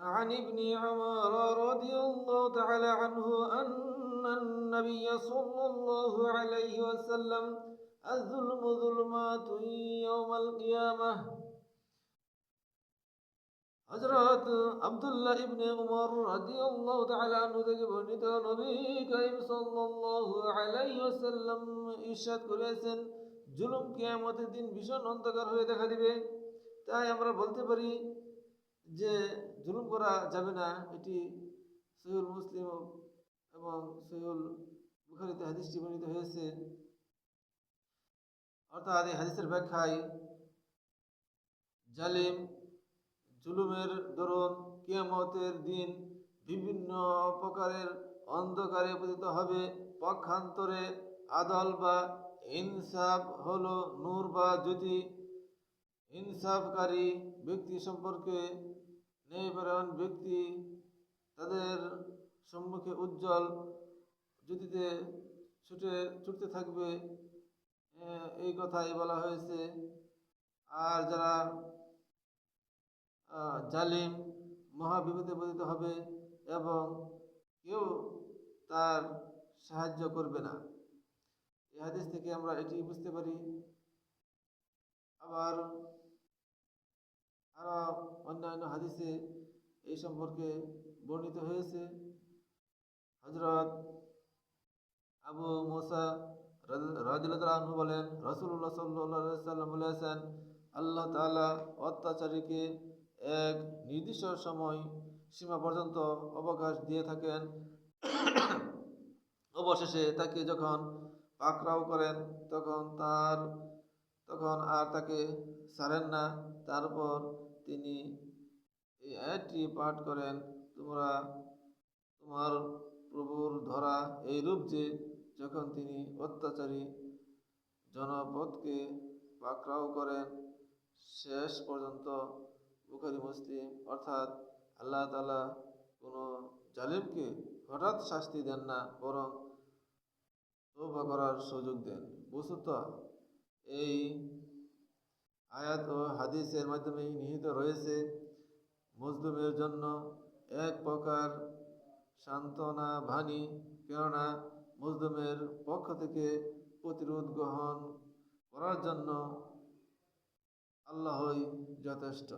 عن ابن عمر رضي الله تعالى عنه أن النبي صلى الله عليه وسلم الظلم ظلمات يوم القيامة হজরত আব্দুল্লাহ ইবনে উমর রাদিয়াল্লাহু তাআলা আনহু থেকে বর্ণিত নবী করিম সাল্লাল্লাহু আলাইহি ওয়াসাল্লাম ইরশাদ করেছেন জুলুম কিয়ামতের দিন ভীষণ অন্ধকার হয়ে দেখা দিবে তাই আমরা বলতে পারি যে জুলুম করা যাবে না, এটি সহিউল মুসলিম এবং সহিউল বুখারীতে হাদিসটি বর্ণিত হয়েছে। অর্থাৎ এই হাদিসের ব্যাখ্যায় জালিম জুলুমের দরুন কিয়ামতের দিন বিভিন্ন প্রকারের অন্ধকারে পতিত হবে। পক্ষান্তরে আদল বা ইনসাফ হল নূর বা যদি ইনসাফকারী ব্যক্তি সম্পর্কে ন্যায়পরায়ণ ব্যক্তি তাদের সম্মুখে উজ্জ্বল জ্যোতিতে ছুটে, ছুটতে থাকবে এই কথাই বলা হয়েছে। আর যারা জালিম, মহাবিপদে পতিত হবে এবং কেউ তার সাহায্য করবে না। এই হাদিস থেকে আমরা এটি বুঝতে পারি। আবার আরও অন্যান্য হাদিসে এই সম্পর্কে বর্ণিত হয়েছে। হজরত আবু মোসা রাজু বলেন রসুল্লাহ সাল্লাহ সাল্লাম বলেছেন, আল্লাহ তাআলা অত্যাচারীকে এক নির্দিষ্ট সময় সীমা পর্যন্ত অবকাশ দিয়ে থাকেন। অবশেষে তাকে যখন পাকড়াও করেন, তখন তার, তখন আর তাকে ছাড়েন না। তারপর তিনি এই আয়াতটি পাঠ করেন, তোমরা তোমার প্রভুর ধরা এই রূপ যে, যখন তিনি অত্যাচারী জনপদকে পাকড়াও করেন, শেষ পর্যন্ত বুখারি, মুসলিম, অর্থাৎ আল্লাহ তালা কোনো জালিমকে হঠাৎ শাস্তি দেন না, বরং তৌবা করার সুযোগ দেন। বস্তুত এই আয়াত ও হাদিসের মাধ্যমে নিহিত রয়েছে। মজলুমের জন্য এক প্রকার সান্ত্বনা ভানি, কেননা মজলুমের পক্ষ থেকে প্রতিরোধ গ্রহণ করার জন্য আল্লাহই যথেষ্ট।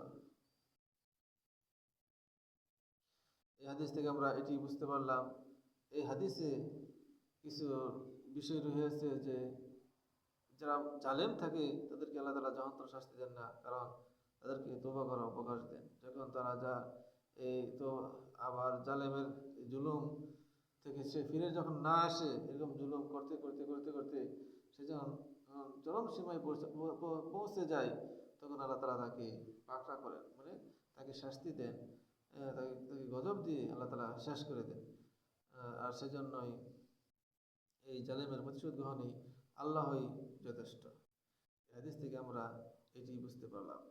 এই হাদিস থেকে আমরা এটি বুঝতে পারলাম। এই হাদিসে কিছু বিষয় রয়েছে যে যারা জালেম থাকে, তাদেরকে আল্লাহ তালা যন্ত্র শাস্তি দেন না, কারণ তাদেরকে তোবা করার অবকাশ দেন। যখন তারা যা, এই তো আবার জালেমের জুলুম থেকে সে ফিরে যখন না আসে, এরকম জুলুম করতে করতে করতে করতে সে যখন চরম সীমায় পৌঁছে যায়, তখন আল্লাহ তালা তাকে পাকড়া করেন মানে তাকে শাস্তি দেন তাকে তাকে গজব দিয়ে আল্লাহ তালা শেষ করে দেন। আর সেজন্যই এই জালেমের প্রতিশোধ গ্রহণে আল্লাহই যথেষ্ট। হাদিস থেকে আমরা এটি বুঝতে পারলাম।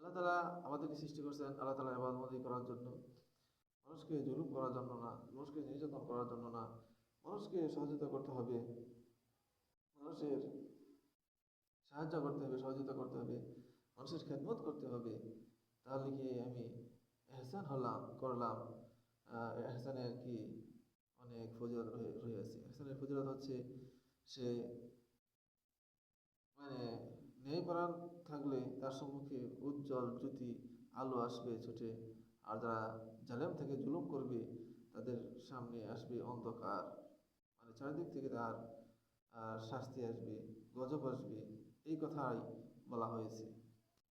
আল্লাহ তালা আমাদেরকে সৃষ্টি করছেন, আল্লাহ তালা এবাদমতি করার জন্য। মানুষকে জুলুম করার জন্য না, মানুষকে নির্যাতন করার জন্য না, মানুষকে সহযোগিতা করতে হবে। মানুষের সাহায্য করতে হবে, সহযোগিতা করতে হবে, মানুষের খেদমত করতে হবে। তাহলে কি আমি এহসান হলাম, করলাম? এহসানের কি অনেক ফজিলত রয়ে রয়েছে এহসানের ফজিলত হচ্ছে সে মানে ন্যায়পরায়ণ থাকলে তার সম্মুখে উজ্জ্বল জ্যোতি, আলো আসবে ছুটে। আর যারা জালেম থেকে জুলুম করবে, তাদের সামনে আসবে অন্ধকার। মানে চারিদিক থেকে তার শাস্তি আসবে, গজব আসবে। এই কথাই বলা হয়েছে।